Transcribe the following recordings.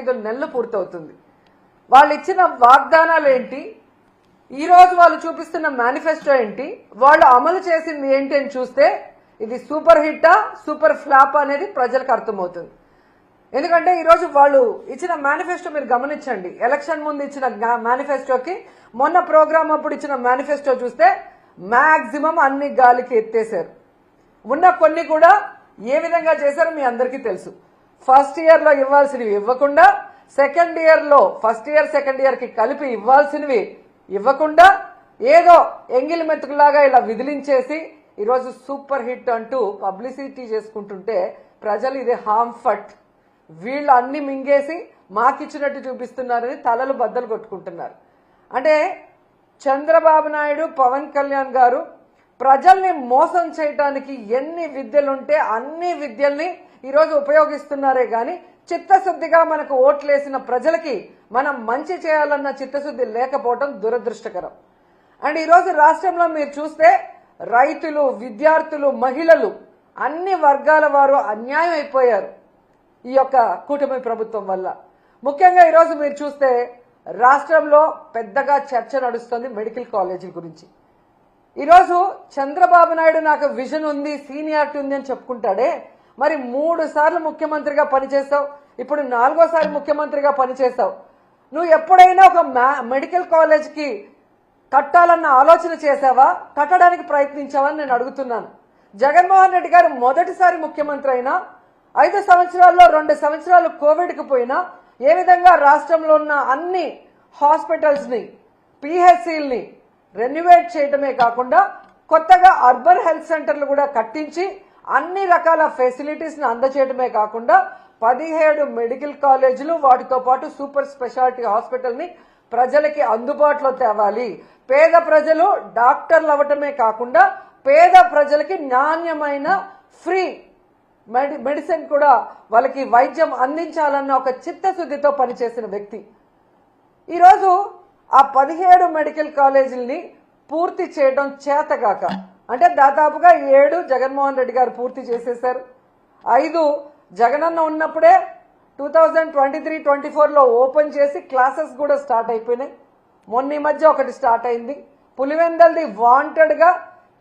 ఐదు నెలలు పూర్తవుతుంది. వాళ్ళు ఇచ్చిన వాగ్దానాలు ఏంటి? ఈ రోజు వాళ్ళు చూపిస్తున్న మేనిఫెస్టో ఏంటి? వాళ్ళు అమలు చేసింది ఏంటి అని చూస్తే ఇది సూపర్ హిట్టా సూపర్ ఫ్లాప్ అనేది ప్రజలకు అర్థమవుతుంది. ఎందుకంటే ఈరోజు వాళ్ళు ఇచ్చిన మేనిఫెస్టో మీరు గమనించండి. ఎలక్షన్ ముందు ఇచ్చిన మేనిఫెస్టోకి మొన్న ప్రోగ్రామ్ అప్పుడు ఇచ్చిన మేనిఫెస్టో చూస్తే మాక్సిమం అన్ని గాలికి ఎత్తేసారు ఉన్న కొన్ని కూడా ఏ విధంగా చేశారో మీ అందరికీ తెలుసు. ఫస్ట్ ఇయర్లో ఇవ్వాల్సినవి ఇవ్వకుండా సెకండ్ ఇయర్లో ఫస్ట్ ఇయర్ సెకండ్ ఇయర్కి కలిపి ఇవ్వాల్సినవి ఇవ్వకుండా ఏదో ఎంగిలి మెతుకులాగా ఇలా విదిలించేసి ఈరోజు సూపర్ హిట్ అంటూ పబ్లిసిటీ చేసుకుంటుంటే ప్రజలు ఇది హాంఫర్ట్ వీళ్ళు అన్ని మింగేసి మాకిచ్చినట్టు చూపిస్తున్నారని తలలు బద్దలు కొట్టుకుంటున్నారు. అంటే చంద్రబాబు నాయుడు పవన్ కళ్యాణ్ గారు ప్రజల్ని మోసం చేయటానికి ఎన్ని విద్యలుంటే అన్ని విద్యల్ని ఈరోజు ఉపయోగిస్తున్నారే గాని చిత్తశుద్ధిగా మనకు ఓట్లేసిన ప్రజలకి మనం మంచి చేయాలన్న చిత్తశుద్ధి లేకపోవడం దురదృష్టకరం. అండ్ ఈరోజు రాష్ట్రంలో మీరు చూస్తే రైతులు విద్యార్థులు మహిళలు అన్ని వర్గాల వారు అన్యాయం అయిపోయారు ఈ యొక్క కూటమి ప్రభుత్వం వల్ల. ముఖ్యంగా ఈరోజు మీరు చూస్తే రాష్ట్రంలో పెద్దగా చర్చ నడుస్తుంది మెడికల్ కాలేజీల గురించి. ఈరోజు చంద్రబాబు నాయుడు నాకు విజన్ ఉంది సీనియారిటీ ఉంది అని చెప్పుకుంటాడే మరి మూడు సార్లు ముఖ్యమంత్రిగా పనిచేస్తావు ఇప్పుడు నాలుగోసారి ముఖ్యమంత్రిగా పనిచేస్తావు. నువ్వు ఎప్పుడైనా ఒక మ్యా- మెడికల్ కాలేజ్కి కట్టాలన్న ఆలోచన చేశావా? కట్టడానికి ప్రయత్నించావా నేను అడుగుతున్నాను. జగన్మోహన్ రెడ్డి గారు మొదటిసారి ముఖ్యమంత్రి అయినా ఐదు సంవత్సరాల్లో రెండు సంవత్సరాలు కోవిడ్కి పోయినా ఏ విధంగా రాష్ట్రంలో ఉన్న అన్ని హాస్పిటల్స్ని పిహెచ్సిల్ని రెన్యువేట్ చేయడమే కాకుండా కొత్తగా అర్బన్ హెల్త్ సెంటర్లు కూడా కట్టించి అన్ని రకాల ఫెసిలిటీస్ని అందచేయడమే కాకుండా పదిహేడు మెడికల్ కాలేజీలు వాటితో పాటు సూపర్ స్పెషాలిటీ హాస్పిటల్ని ప్రజలకి అందుబాటులో తేవాలి. పేద ప్రజలు డాక్టర్లు అవ్వటమే కాకుండా పేద ప్రజలకి నాణ్యమైన ఫ్రీ మెడి మెడిసిన్ కూడా వాళ్ళకి వైద్యం అందించాలన్న ఒక చిత్తశుద్ధితో పనిచేసిన వ్యక్తి. ఈరోజు ఆ పదిహేడు మెడికల్ కాలేజీలని పూర్తి చేయడం చేతగాక అంటే దాదాపుగా ఏడు జగన్మోహన్ రెడ్డి గారు పూర్తి చేసేశారు. ఐదు జగనన్న ఉన్నప్పుడే two thousand twenty three twenty ఫోర్లో ఓపెన్ చేసి క్లాసెస్ కూడా స్టార్ట్ అయిపోయినాయి. మొన్న ఈ మధ్య ఒకటి స్టార్ట్ అయింది. పులివెందల్ది వాంటెడ్గా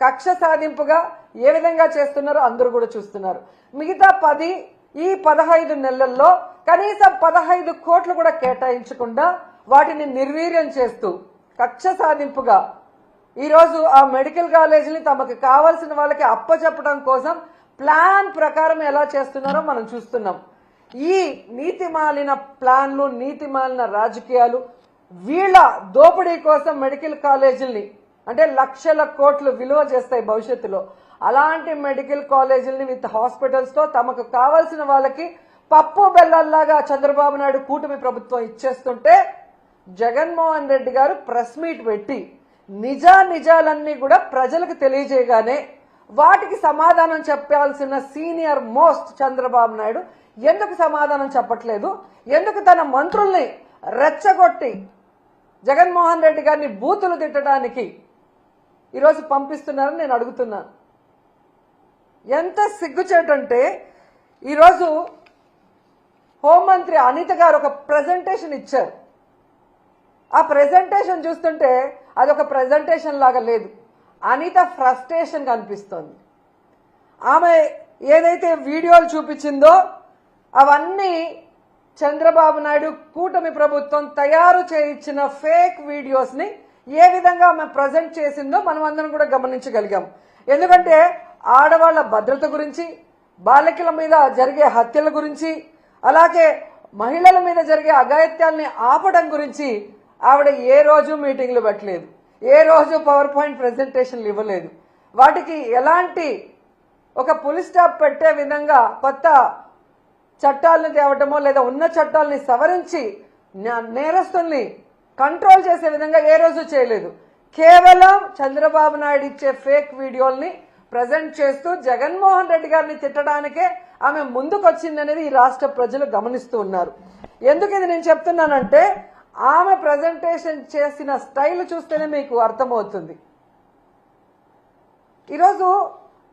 కక్ష సాధింపుగా ఏ విధంగా చేస్తున్నారో అందరూ కూడా చూస్తున్నారు. మిగతా పది ఈ పదహైదు నెలల్లో కనీసం పదహైదు కోట్లు కూడా కేటాయించకుండా వాటిని నిర్వీర్యం చేస్తూ కక్ష సాధింపుగా ఈరోజు ఆ మెడికల్ కాలేజీని తమకు కావాల్సిన వాళ్ళకి అప్పచెప్పడం కోసం ప్లాన్ ప్రకారం ఎలా చేస్తున్నారో మనం చూస్తున్నాం. ఈ నీతి మాలిన ప్లాన్లు నీతి మాలిన రాజకీయాలు వీళ్ళ దోపిడీ కోసం మెడికల్ కాలేజీల్ని అంటే లక్షల కోట్లు విలువ చేస్తాయి భవిష్యత్తులో. అలాంటి మెడికల్ కాలేజీల్ని విత్ హాస్పిటల్స్తో తమకు కావాల్సిన వాళ్ళకి పప్పు బెల్లల్లాగా చంద్రబాబు నాయుడు కూటమి ప్రభుత్వం ఇచ్చేస్తుంటే జగన్మోహన్ రెడ్డి గారు ప్రెస్ మీట్ పెట్టి నిజా నిజాలన్నీ కూడా ప్రజలకు తెలియజేయగానే వాటికి సమాధానం చెప్పాల్సిన సీనియర్ మోస్ట్ చంద్రబాబు నాయుడు ఎందుకు సమాధానం చెప్పట్లేదు? ఎందుకు తన మంత్రుల్ని రెచ్చగొట్టి జగన్మోహన్ రెడ్డి గారిని బూతులు తిట్టడానికి ఈరోజు పంపిస్తున్నారని నేను అడుగుతున్నాను. ఎంత సిగ్గుచేటంటే ఈరోజు హోంమంత్రి అనిత గారు ఒక ప్రజెంటేషన్ ఇచ్చారు. ఆ ప్రెజెంటేషన్ చూస్తుంటే అది ఒక ప్రెజెంటేషన్ లాగా లేదు. అనిత ఫ్రస్ట్రేషన్ కనిపిస్తోంది. ఆమె ఏదైతే వీడియోలు చూపించిందో అవన్నీ చంద్రబాబు నాయుడు కూటమి ప్రభుత్వం తయారు చేయించిన ఫేక్ వీడియోస్ని ఏ విధంగా ఆమె ప్రజెంట్ చేసిందో మనం అందరం కూడా గమనించగలిగాం. ఎందుకంటే ఆడవాళ్ళ భద్రత గురించి బాలికల మీద జరిగే హత్యల గురించి అలాగే మహిళల మీద జరిగే అఘాయిత్యాల్ని ఆపడం గురించి ఆవిడ ఏ రోజు మీటింగ్లు పెట్టలేదు ఏ రోజు పవర్ పాయింట్ ప్రజెంటేషన్లు ఇవ్వలేదు. వాటికి ఎలాంటి ఒక పులి స్టాప్ పెట్టే విధంగా కొత్త చట్టాలను తేవటమో లేదా ఉన్న చట్టాలని సవరించి నేరస్తుల్ని కంట్రోల్ చేసే విధంగా ఏ రోజు చేయలేదు. కేవలం చంద్రబాబు నాయుడు ఇచ్చే ఫేక్ వీడియోల్ని ప్రజెంట్ చేస్తూ జగన్మోహన్ రెడ్డి గారిని తిట్టడానికే ఆమె ముందుకొచ్చిందనేది ఈ రాష్ట్ర ప్రజలు గమనిస్తూ ఉన్నారు. ఎందుకు ఇది నేను చెప్తున్నానంటే ఆమె ప్రజెంటేషన్ చేసిన స్టైల్ చూస్తేనే మీకు అర్థమవుతుంది. ఈరోజు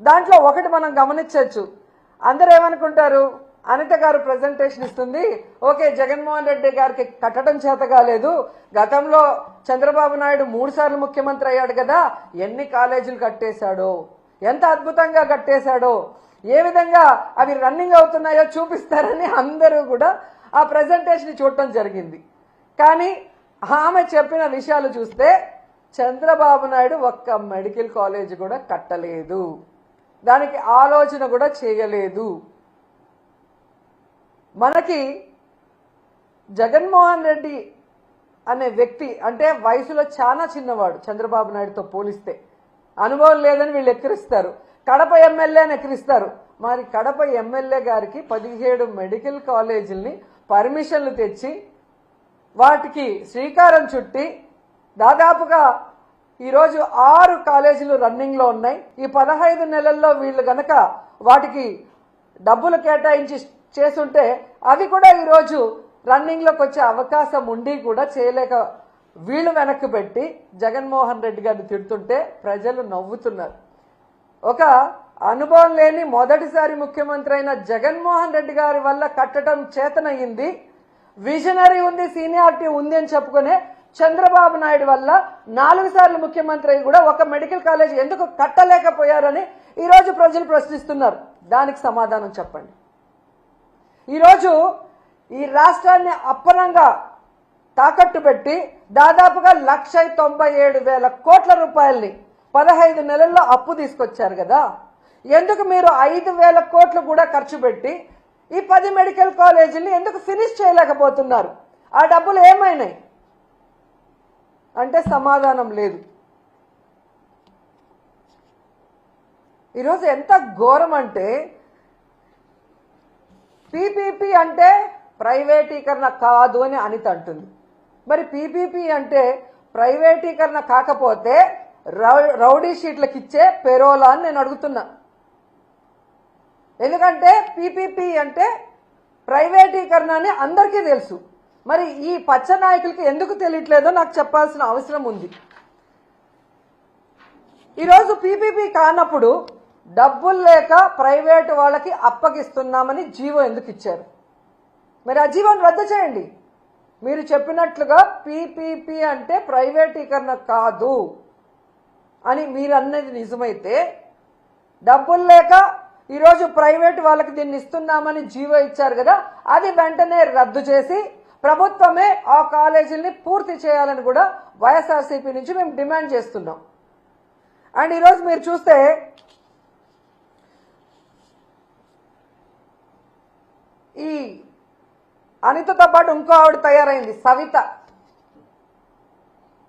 దాంట్లో ఒకటి మనం గమనించవచ్చు. అందరూ ఏమనుకుంటారు? అనిత గారు ప్రజెంటేషన్ ఇస్తుంది. ఓకే జగన్మోహన్ రెడ్డి గారికి కట్టడం చేత కాలేదు. గతంలో చంద్రబాబు నాయుడు మూడుసార్లు ముఖ్యమంత్రి అయ్యాడు కదా ఎన్ని కాలేజీలు కట్టేశాడో ఎంత అద్భుతంగా కట్టేశాడో ఏ విధంగా అవి రన్నింగ్ అవుతున్నాయో చూపిస్తారని అందరూ కూడా ఆ ప్రజెంటేషన్ చూడటం జరిగింది. కానీ ఆమె చెప్పిన విషయాలు చూస్తే చంద్రబాబు నాయుడు ఒక్క మెడికల్ కాలేజ్ కూడా కట్టలేదు. దానికి ఆలోచన కూడా చేయలేదు. మనకి జగన్మోహన్ రెడ్డి అనే వ్యక్తి అంటే వయసులో చాలా చిన్నవాడు చంద్రబాబు నాయుడుతో పోలిస్తే. అనుభవం లేదని వీళ్ళు ఎక్కిరిస్తారు. కడప ఎమ్మెల్యేని ఎక్కిరిస్తారు. మరి కడప ఎమ్మెల్యే గారికి పదిహేడు మెడికల్ కాలేజీల్ని పర్మిషన్లు తెచ్చి వాటికి శ్రీకారం చుట్టి దాదాపుగా ఈరోజు ఆరు కాలేజీలు రన్నింగ్లో ఉన్నాయి. ఈ పదహైదు నెలల్లో వీళ్ళు గనక వాటికి డబ్బులు కేటాయించి చేస్తుంటే అవి కూడా ఈరోజు రన్నింగ్లోకి వచ్చే అవకాశం ఉండి కూడా చేయలేక వీళ్ళు వెనక్కి పెట్టి జగన్మోహన్ రెడ్డి గారిని తిడుతుంటే ప్రజలు నవ్వుతున్నారు. ఒక అనుభవం లేని మొదటిసారి ముఖ్యమంత్రి అయిన జగన్మోహన్ రెడ్డి గారి వల్ల కట్టడం చేతనయ్యింది. విజనరీ ఉంది సీనియారిటీ ఉంది అని చెప్పుకునే చంద్రబాబు నాయుడు వల్ల నాలుగు సార్లు ముఖ్యమంత్రి అయి కూడా ఒక మెడికల్ కాలేజ్ ఎందుకు కట్టలేకపోయారని ఈరోజు ప్రజలు ప్రశ్నిస్తున్నారు. దానికి సమాధానం చెప్పండి. ఈరోజు ఈ రాష్ట్రాన్ని అప్పనంగా తాకట్టు పెట్టి దాదాపుగా లక్ష తొంభై ఏడు వేల కోట్ల రూపాయల్ని పదహైదు నెలల్లో అప్పు తీసుకొచ్చారు కదా. ఎందుకు మీరు ఐదు వేల కోట్లు కూడా ఖర్చు పెట్టి ఈ పది మెడికల్ కాలేజీని ఎందుకు ఫినిష్ చేయలేకపోతున్నారు? ఆ డబ్బులు ఏమైనాయి? అంటే సమాధానం లేదు. ఈరోజు ఎంత ఘోరం అంటే పీపీపీ అంటే ప్రైవేటీకరణ కాదు అని అనిత అంటుంది. మరి పీపీపీ అంటే ప్రైవేటీకరణ కాకపోతే రౌ- రౌడీ షీట్లకు ఇచ్చే పెరోలా అని నేను అడుగుతున్నా. ఎందుకంటే పీపీపీ అంటే ప్రైవేటీకరణ అని అందరికీ తెలుసు. మరి ఈ పచ్చ నాయకులకి ఎందుకు తెలియట్లేదో నాకు చెప్పాల్సిన అవసరం ఉంది. ఈరోజు పీపీపీ కానప్పుడు డబ్బులు లేక ప్రైవేటు వాళ్ళకి అప్పగిస్తున్నామని జీవో ఎందుకు ఇచ్చారు? మరి ఆ జీవోని రద్దు చేయండి. మీరు చెప్పినట్లుగా పీపీపీ అంటే ప్రైవేటీకరణ కాదు అని మీరు అన్నది నిజమైతే డబ్బులు లేక ఈరోజు ప్రైవేట్ వాళ్ళకి దీన్ని ఇస్తున్నామని జీవో ఇచ్చారు కదా అది వెంటనే రద్దు చేసి ప్రభుత్వమే ఆ కాలేజీల్ని పూర్తి చేయాలని కూడా వైఎస్ఆర్సీపీ నుంచి మేము డిమాండ్ చేస్తున్నాం. అండ్ ఈరోజు మీరు చూస్తే ఈ అనితతో పాటు ఇంకో ఆవిడ తయారైంది సవిత.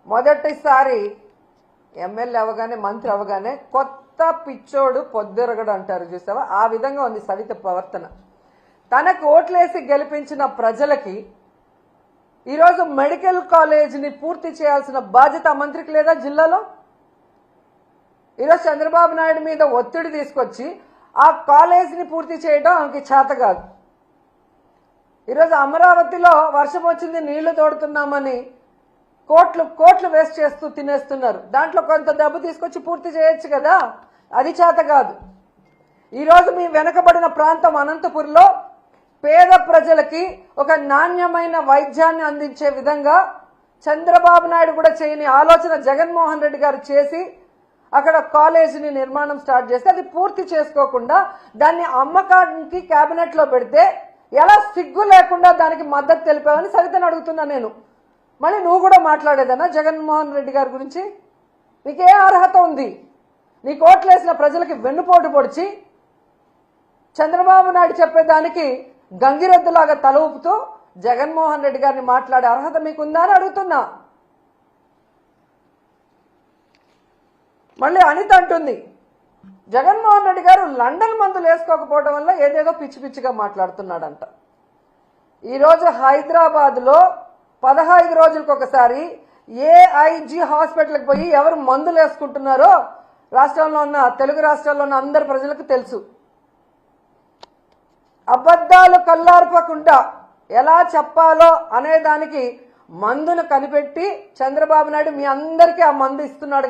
మొదటిసారి ఎమ్మెల్యే అవగానే మంత్రి అవగానే కొత్త పిచ్చోడు పొద్దురగడు అంటారు చూసావా? ఆ విధంగా ఉంది సవిత ప్రవర్తన. తనకు ఓట్లేసి గెలిపించిన ప్రజలకి ఈరోజు మెడికల్ కాలేజీని పూర్తి చేయాల్సిన బాధ్యత మంత్రికి లేదా జిల్లాలో? ఈరోజు చంద్రబాబు నాయుడు మీద ఒత్తిడి తీసుకొచ్చి ఆ కాలేజీని పూర్తి చేయడం ఆమెకి చేత కాదు. ఈరోజు అమరావతిలో వర్షం వచ్చింది నీళ్ళు తోడుతున్నామని కోట్లు కోట్లు వేస్ట్ చేస్తూ తినేస్తున్నారు. దాంట్లో కొంత డబ్బు తీసుకొచ్చి పూర్తి చేయొచ్చు కదా? అది చేత కాదు. ఈరోజు మీ వెనకబడిన ప్రాంతం అనంతపురంలో పేద ప్రజలకి ఒక నాణ్యమైన వైద్యాన్ని అందించే విధంగా చంద్రబాబు నాయుడు కూడా చేయని ఆలోచన జగన్మోహన్ రెడ్డి గారు చేసి అక్కడ కాలేజీని నిర్మాణం స్టార్ట్ చేస్తే అది పూర్తి చేసుకోకుండా దాన్ని అమ్మకానికి క్యాబినెట్లో పెడితే ఎలా సిగ్గు లేకుండా దానికి మద్దతు తెలిపామని సవితను అడుగుతున్నా నేను. మళ్ళీ నువ్వు కూడా మాట్లాడేదన్నా? జగన్మోహన్ రెడ్డి గారి గురించి? నీకే అర్హత ఉంది. నీ కోట్లేసిన ప్రజలకి వెన్నుపోటు పొడిచి చంద్రబాబు నాయుడు చెప్పేదానికి గంగిరెద్దులాగా తల ఊపుతూ జగన్మోహన్ రెడ్డి గారిని మాట్లాడే అర్హత మీకుందా అని అడుగుతున్నా. మళ్ళీ అనిత అంటుంది జగన్మోహన్ రెడ్డి గారు లండన్ మందులు వేసుకోకపోవడం వల్ల ఏదేదో పిచ్చి పిచ్చిగా మాట్లాడుతున్నాడంట. ఈరోజు హైదరాబాద్లో పదహైదు రోజులకు ఒకసారి ఏఐజీ హాస్పిటల్కి పోయి ఎవరు మందులు వేసుకుంటున్నారో రాష్ట్రంలో ఉన్న తెలుగు రాష్ట్రాల్లో ఉన్న అందరి ప్రజలకు తెలుసు. అబద్ధాలు కల్లార్పకుండా ఎలా చెప్పాలో అనే దానికి మందును కనిపెట్టి చంద్రబాబు నాయుడు మీ అందరికీ ఆ మందు ఇస్తున్నాడు.